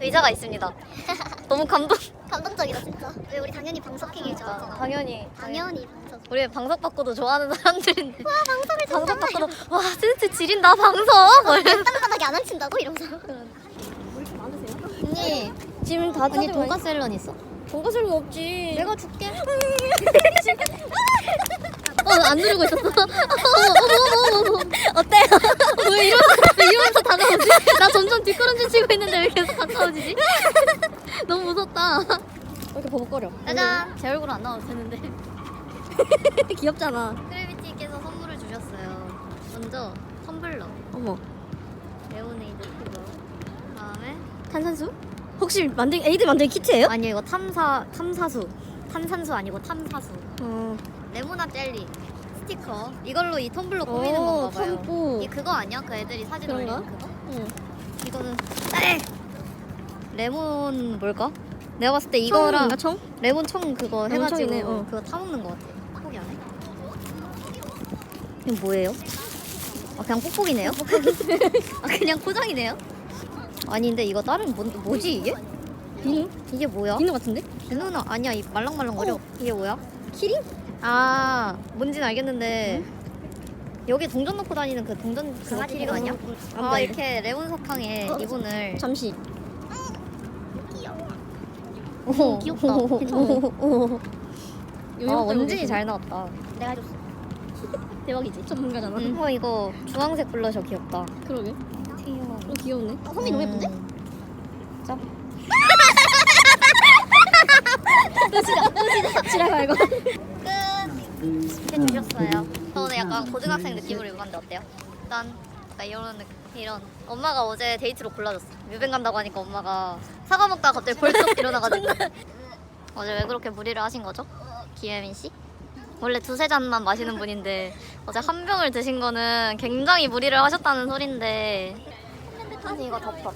의자가 있습니다. 너무 감동. 감동적이다 진짜. 왜 우리 당연히 방석행위 아, 좋아하잖아. 당연히 당연히 방석. 우리 방석 받고도 좋아하는 사람들인데 와 방석을 방석. 받고도 와 센스 지린다 방석. 뭐. 땅바닥에 안 앉힌다고 이러면서. 언니 지금 다 언니 돈가스 앨런 있어? 돈가스는 없지. 내가 줄게. 어, 안 누르고 있었어. 어때요? 왜 이러면서, 왜 이러면서 다가오지? 나 점점 뒷걸음질 치고 있는데 왜 계속 다가오지? 너무 무섭다. 왜 이렇게 버벅거려? 짜잔. 제 얼굴 안 나와도 되는데. 귀엽잖아. 크래비티께서 선물을 주셨어요. 먼저 텀블러, 어머 레오네이드 그거. 다음에 탄산수? 혹시 만들 에이드 만들기 키트예요? 아니 이거 탐사 탐사수. 탄산수 아니고 탐사수. 어. 레모나 젤리 스티커. 이걸로 이 텀블러 꾸미는 어, 건가 봐요. 참고. 이 그거 아니야? 그 애들이 사진 그런가? 올리는 그거? 응. 이거는 에이! 레몬 뭘까? 내가 봤을 때 이거랑 청? 레몬 청 그거 레몬 해가지고 청이네, 어. 그거 타먹는 것 같아. 뽁뽁이 안에. 이건 뭐예요? 아 그냥 뽁뽁이네요? 아 그냥 포장이네요? 아닌데 이거 다른 뭐, 뭐지 이게? 비누? 이게 뭐야? 비누 같은데? 비누나 아니야 이 말랑말랑거려. 이게 뭐야? 키링? 아 뭔지는 알겠는데 여기 동전 넣고 다니는 그 동전 강아지 키링 아니야? 안아 돼. 이렇게 레몬 사탕에 어? 리본을 잠시 오, 귀엽다. 오, 괜찮네. 아 원진이 잘 나왔다. 내가 해줬어. 대박이지 전문가잖아 음. 어 이거 주황색 블러셔 귀엽다. 그러게 귀여워. 어 귀여우네 어, 선미 너무 예쁜데? 자. 지랄 이거 끝. 이렇게 주셨어요. 저는 약간 고등학생 느낌으로 입었는데 어때요? 일단 약간 이런 느낌, 이런. 엄마가 어제 데이트로 골라줬어. 뮤뱅 간다고 하니까 엄마가 사과 먹다가 갑자기 벌떡 일어나가지고. 어제 왜 그렇게 무리를 하신 거죠? 기혜민 씨? 원래 두세 잔만 마시는 분인데 어제 한 병을 드신 거는 굉장히 무리를 하셨다는 소린데 아니 이거 덮어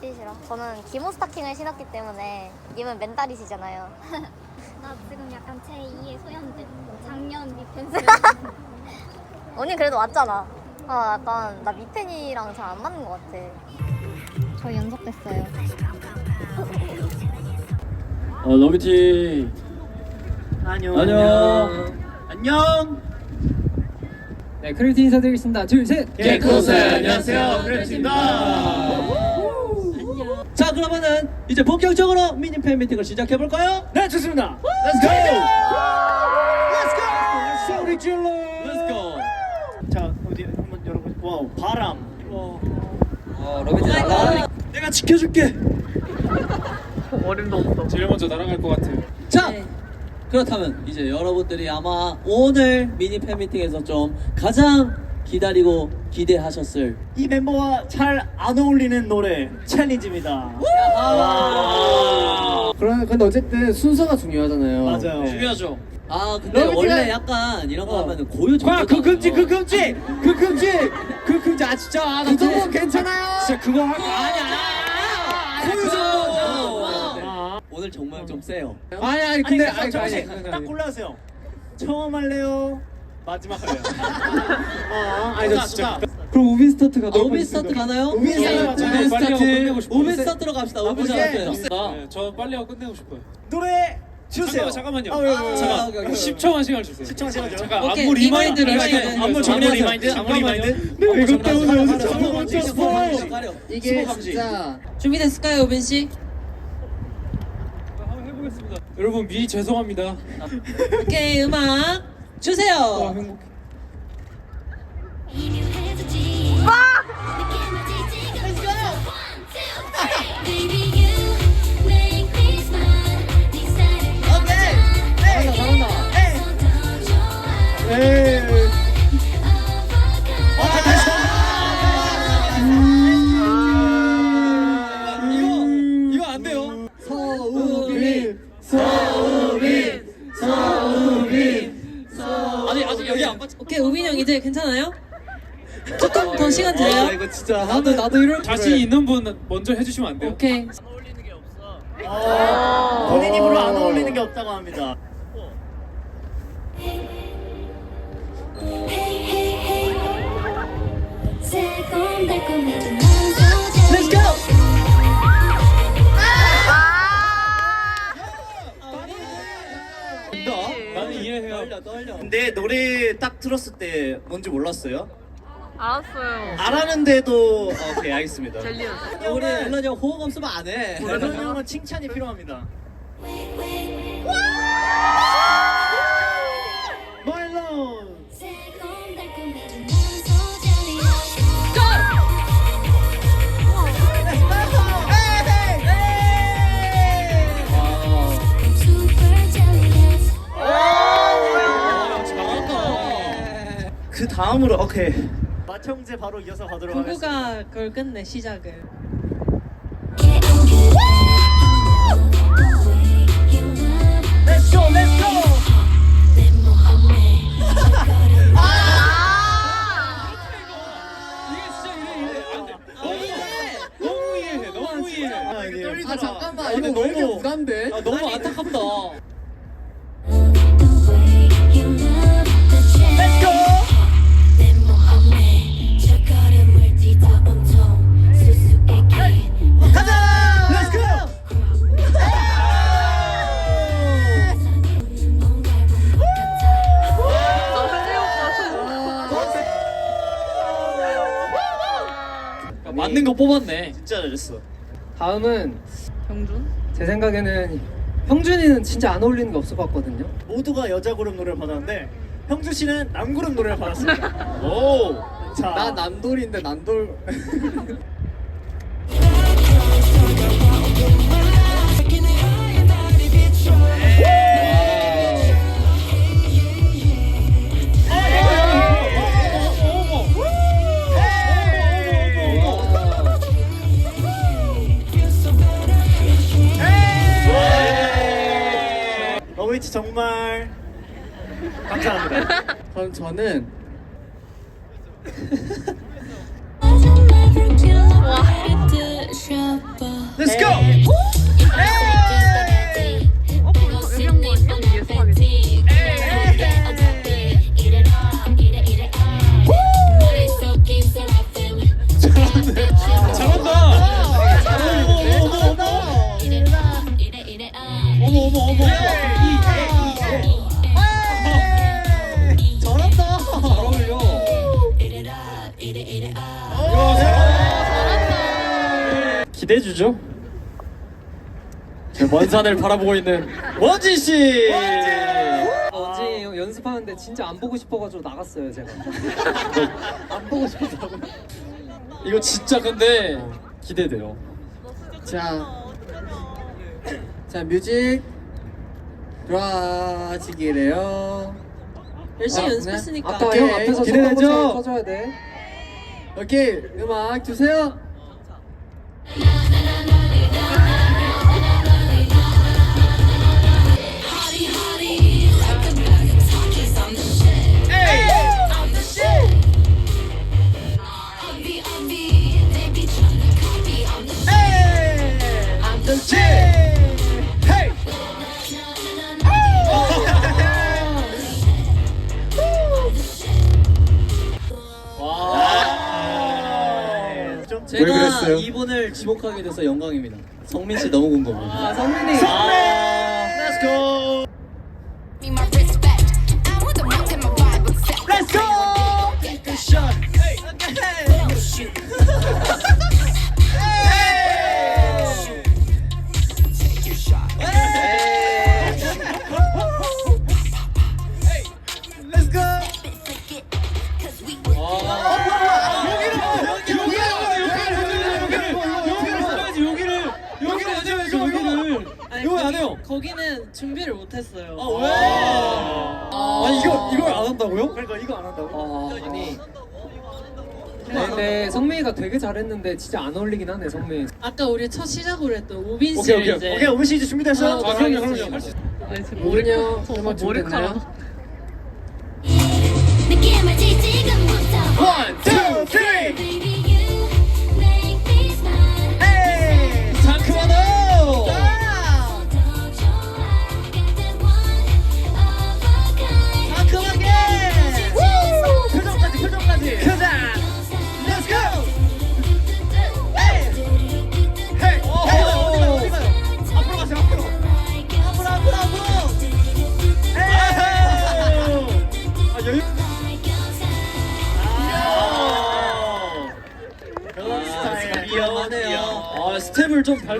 신기 싫어 저는 기모 스타킹을 신었기 때문에 님은 맨다리시잖아요 나 지금 약간 제 2의 소연들. 작년 리펜스. 언니 그래도 왔잖아. 아 약간 나 미팬이랑 잘 안 맞는 것 같아. 저희 연속됐어요. 어, 러비티. 안녕. 안녕. 안녕. 네, 크리티 인사드리겠습니다. 둘, 셋. 개코스 안녕하세요. 크래비티입니다. 자 그러면은 이제 본격적으로 미니 팬 미팅을 시작해 볼까요? 네, 좋습니다. Let's go. Let's go. 소리 질러. Let's go. 자 어디 한번 열어보. 와우 바람. 어, 로비티 나가. 내가 지켜줄게. 제일 먼저 날아갈 것 같아요. 자 그렇다면 이제 여러분들이 아마 오늘 미니 팬 미팅에서 좀 가장 기다리고 기대하셨을 이 멤버와 잘 안 어울리는 노래 챌린지입니다. 와. 그런 근데 어쨌든 순서가 중요하잖아요. 맞아요. 중요하죠. 아 근데 러비티가- 원래 약간 이런 거 어. 하면은 고요 와, 그 금지, 그 금지 그 금지, 그 금지. 아 진짜, 아, 나 그거 괜찮아요. 진짜 그거 할 거 아니야. 고요 아, 오늘 정말 좀 세요. 아니, 아니, 근데 아니, 아니, 잠시 아니, 딱 골라세요. 처음 할래요? 마지막 할래요? 아, 아니, 나 진짜. 좋다. 그럼 우빈 스타트가 아, 우빈 스타트 가나요? 우빈 스타트. 저는 빨리 하고 끝내고 싶어요. 우빈 스타트로 갑시다. 우빈 스타트. 네, 저 빨리 하고 끝내고 싶어요. 노래 주세요. 잠깐만, 잠깐만요. 아, 왜, 왜, 왜. 잠깐. 아, 오케이, 오케이. 10초만 시간 주세요. 10초만 시간 줘. 잠깐 오케이, 안무 리마인드 리마인드. 안무 정리하세요. 리마인드 안무 리마인드 내가 이것 때문에 어제 잠깐만, 잠을 못 잠깐만, 잤어. 잠깐만. 이게 진짜. 준비됐을까요, 우빈 씨? 한번 해보겠습니다. 여러분 미리 죄송합니다. 오케이, 음악 와 주세요. 행복해. 이거 괜찮아요? 조금 더 시간 드려요? 이거 진짜 나도, 나도 이럴 자신 있는 분 먼저 해주시면 안 돼요? 오케이. 본인 입으로 안 어울리는 게 없다고 합니다. 새콤달콤해진 한 들었을 때 뭔지 몰랐어요? 알았어요. 알았는데도 오케이 알겠습니다. 젤리였어. 우리 앨런 형 호응 없으면 안 해. 앨런 형은 칭찬이 필요합니다. 다음으로 오케이. 마청제 바로 이어서 가도록 하겠습니다. 구구가 그걸 끝내 시작을. Let's go, let's go. 이게 진짜 이래 이래 안 돼. 너무 이해해 너무 이해해 아, 이게 아 잠깐만 아, 이거 너무- 부담돼? 아, 너무 안타깝다. 거 뽑았네 진짜 잘했어. 다음은 경준? 제 생각에는 형준이는 진짜 안 어울리는 게 없을 것 같거든요. 모두가 여자 그룹 노래를 받았는데 형주 씨는 남 그룹 노래를 받았습니다. 오. 자. 나 남돌인데 남돌. 어위치 정말 감사합니다. 그럼 저는 기대해 주죠 저먼 산을 바라보고 있는 원진 씨 어제 형 연습하는데 진짜 안 보고 싶어가지고 나갔어요 제가. 안 보고 싶어서. 이거 진짜 근데 기대돼요 자, 자 뮤직 들어와지기래요. 열심히 아, 연습했으니까. 아까 형 앞에서 기대되죠? 돼. 오케이 음악 주세요. Yeah. 지목하게 돼서 영광입니다. 성민 씨 너무 궁금해요. 아 성민이. 한다고요? 그러니까 이거 안 한다고? 어, 아니. 네, 근데 성민이가 되게 잘했는데 진짜 안 어울리긴 하네 성민. 아까 우리 첫 시작으로 했던 우빈 오케이, 씨를 오케이. 이제 오케이 오분 씨 이제 준비됐어요? 아, 아 그럼요 그럼요 할수 있어 아니, 지금 어, 음악 준비됐나요? 느낌을 지금부터 One, two, three.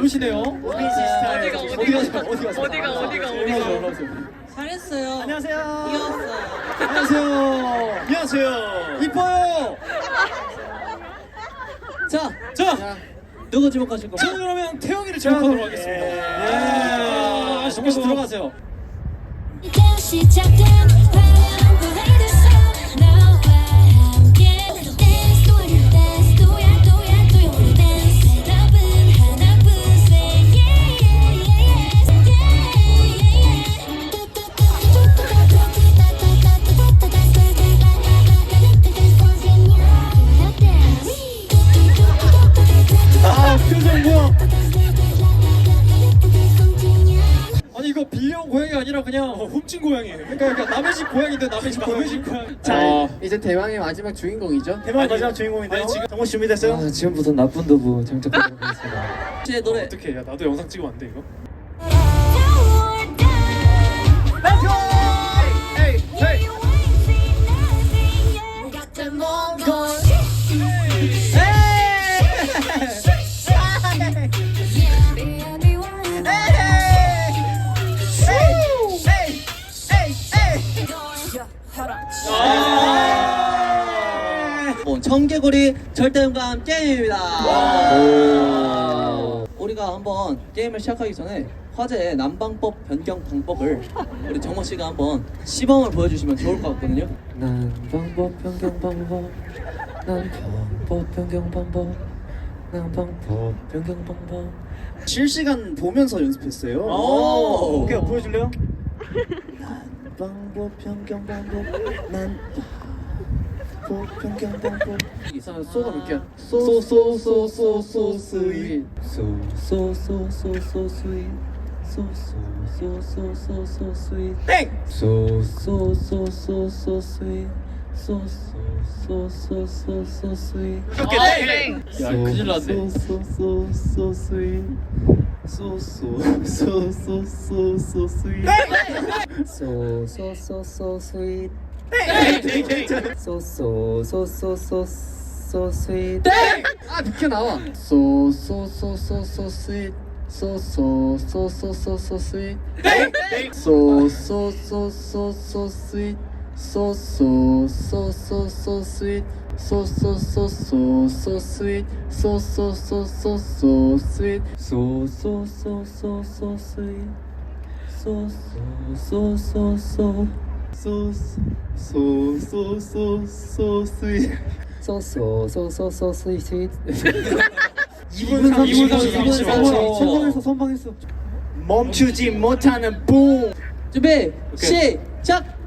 밟으시네요. 우빈 씨 스타일. 어디가, 어디 가세요? 어디 가세요? 어디가, 어디가, 올라오세요, 올라오세요. 잘했어요. 안녕하세요. 안녕하세요. 안녕하세요. 이뻐요. 자, 자, 누구 지목하실 저는 건가요? 그러면 태영이를 지목하도록 하겠습니다. 예. 정모 씨 들어가세요. 이제 시작된 표정 yeah. 아니 이거 빌려온 고양이 아니라 그냥 훔친 고양이에요. 그러니까, 그러니까 남의 집 고양인데 남의 집 남의 집 고양이. 자 이제 대왕의 마지막 주인공이죠? 대박 아니, 마지막 주인공인데요. 아니, 지금- 정모 씨 준비됐어요? 아, 지금부터 나쁜 도부 장착하도록 하겠습니다. 씨의 노래. 어떻게 야 나도 영상 찍으면 안 돼 이거? 청개구리 절대음감 게임입니다. 우리가 한번 게임을 시작하기 전에 화제의 난방법 변경 방법을 우리 정모 씨가 한번 시범을 보여주시면 좋을 것 같거든요. 난 방법 변경 방법 난 방법 변경 방법 난 방법 변경 방법 실시간 보면서 연습했어요. 오. 오케이 보여줄래요? 난 방법 변경 방법 난 자 소가 몇 개야? 소소소소소 스윗 소소소소소 스윗 소소소소소소 스윗 땡! 소소소소소 스윗 소소소소소 스윗 이렇게 땡! 야 큰일 났네. 소소소소 스윗 소소소소소 스윗 소소소소 스윗 소 소소소 소 스윗 아 비켜 나와 소소소소소 스윗 소소소소소 스윗 소소소소소 스윗 소소소소소 스윗 소소소소소 스윗 소소소소소 스윗 소소소소소 스윗 소소소소소 소소소소소 스윗 소소소소소 스윗 2분 30초 2분 30초. 선방했어 선방했어 멈추지 못하는 붐 준비. 시작!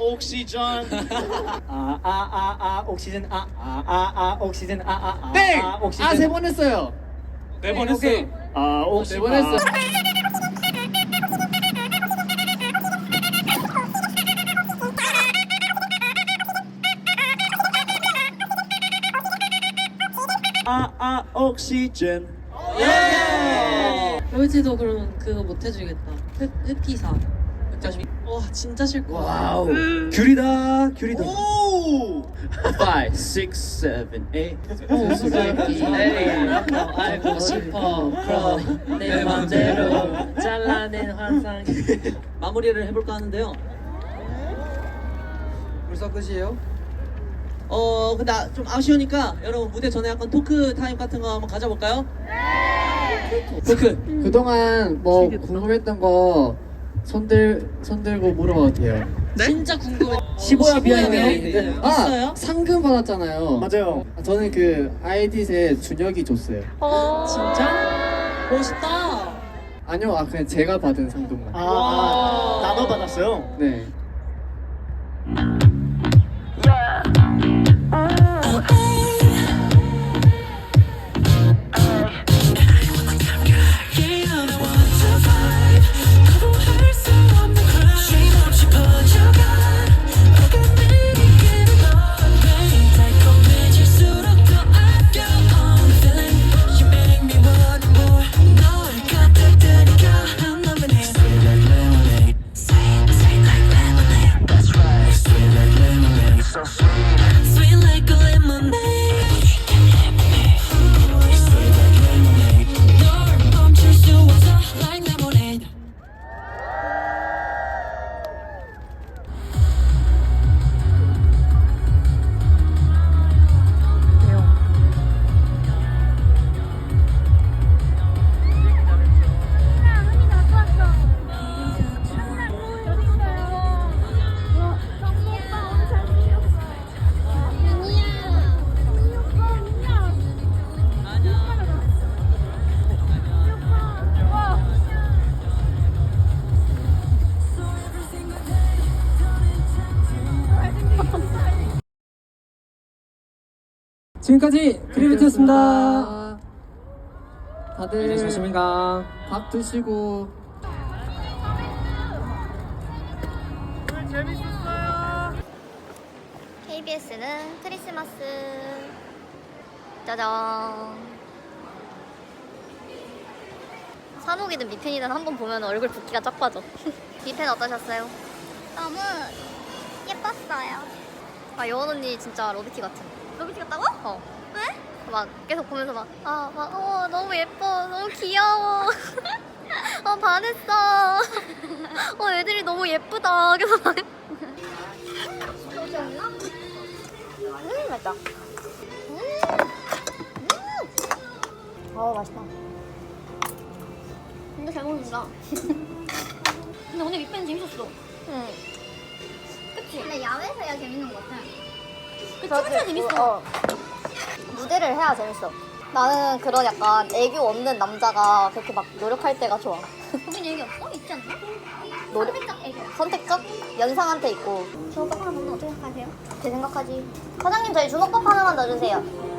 옥시전. 아아아아 옥시즌 아아아아 옥시즌 아아아 땡! 아 세 번 했어요. 네 번 했어요. 아 옥시 네번 했어 아아 옥시즌 롤티도 그럼 그거 못 해주겠다. 흑, 흑기사. 와 진짜 싫고. 와우. 귤이다 귤이다. 오! 5, 6, 7, 8 수수께끼 알고 싶어. 그럼 내 맘대로 잘라낸 환상. 마무리를 해볼까 하는데요. 벌써 끝이에요? 어 근데 아- 좀 아쉬우니까 여러분 무대 전에 약간 토크 타임 같은 거 한번 가져볼까요? 토크. 그동안 뭐 궁금했던 거 손들 손들고 물어봐도 돼요. 진짜 궁금해. 15야 비하인드. 아 있어요? 상금 받았잖아요. 맞아요 저는 그 아이디에 준혁이 줬어요. 진짜? 멋있다. 아니요, 아 그냥 제가 받은 상금만. 아, 아 나눠 받았어요? 네. 지금까지 크리비트였습니다. 다들 조심히 가. 밥 드시고 KBS는 크리스마스 짜잔 산옥이든 미팬이든 한 번 보면 얼굴 붓기가 쫙 빠져 미팬 어떠셨어요? 너무 예뻤어요. 아 여원 언니 진짜 러비티 같은 러비티 같다고? 어 왜? 막 계속 보면서 막 아 막 어 너무 예뻐 너무 귀여워 어 반했어 어 애들이 너무 예쁘다 계속 막음 맛있다 음어 맛있다 근데 잘 먹는다. 근데 오늘 윗배는 재밌었어. 응 근데 야외에서 해야 재밌는 것 같아. 그 춤을 춰야 재밌어. 어. 무대를 해야 재밌어. 나는 그런 약간 애교 없는 남자가 그렇게 막 노력할 때가 좋아. 거긴 얘기 없어? 있지 않나? 노력? 선택적 애교. 선택적? 연상한테 있고. 주먹밥 하나 먹는 거 어떻게 생각하세요? 제 생각하지. 사장님 저희 주먹밥 하나만 넣어주세요.